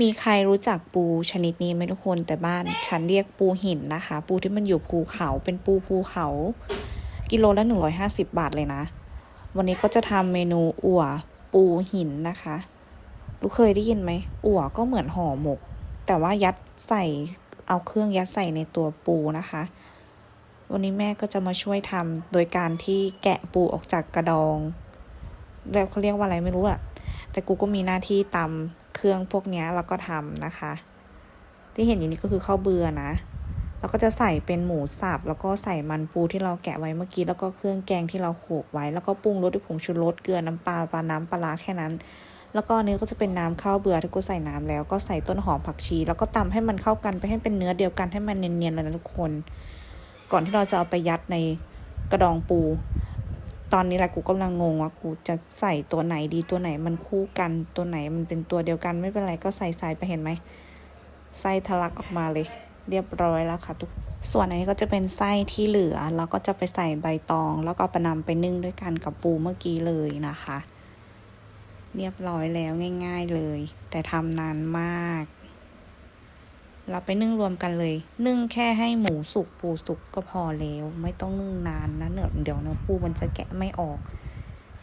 มีใครรู้จักปูชนิดนี้ไหมทุกคนแต่บ้านฉันเรียกปูหินนะคะ ปูที่มันอยู่ภูเขาเป็นปูภูเขา กิโลละ150บาทเลยนะ วันนี้ก็จะทำเมนูอั่วปูหินนะคะลูกเคยได้ยินไหมอั่วก็เหมือนห่อหมก แต่ว่ายัดใส่เอาเครื่องยัดใส่ในตัวปูนะคะ วันนี้แม่ก็จะมาช่วยทำโดยการที่แกะปูออกจากกระดองแล้วเขาเรียกว่าอะไรไม่รู้อะแต่กูก็มีหน้าที่ตำ รื่องพวกนี้ยแล้วก็ทำนะคะ ที่เห็นอย่างนี้ก็คือข้าวเบื่อนะแล้วก็จะใส่เป็นหมูสับแล้วก็ใส่มันปูที่เราแกะไว้เมื่อกี้แล้วก็เครื่องแกงที่เราโขลกไว้ แล้วก็ปรุงรสด้วยผงชูรสเกลือน้ำปลาปลาน้ำปลาแค่นั้น แล้วก็อันนี้ก็จะเป็นน้ำข้าวเบื่อที่กูใส่น้ำแล้วก็ใส่ต้นหอมผักชี แล้วก็ตำให้มันเข้ากันไปให้เป็นเนื้อเดียวกันให้มันเนียนๆเลยนะทุกคน ก่อนที่เราจะเอาไปยัดในกระดองปู ตอนนี้แหละกูกำลังงงว่ากูจะใส่ตัวไหนดีตัวไหนมันคู่กันตัวไหนมันเป็นตัวเดียวกันไม่เป็นไรก็ใส่ใส่ไปเห็นไหมไส้ทะลักออกมาเลย เรียบร้อยแล้วค่ะทุกส่วนอันนี้ก็จะเป็นไส้ที่เหลือแล้วก็จะไปใส่ใบตอง แล้วก็เอาไปนำไปนึ่งด้วยกันกับปูเมื่อกี้เลยนะคะ เรียบร้อยแล้วง่าย ๆเลย แต่ทำนานมาก เราไปนึ่งรวมกันเลย นึ่งแค่ให้หมูสุกปูสุกก็พอแล้ว ไม่ต้องนึ่งนานนะเนื้อเดี๋ยวเนื้อปูมันจะแกะไม่ออก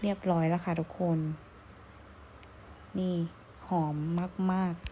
เรียบร้อยแล้วค่ะทุกคน นี่หอมมากๆ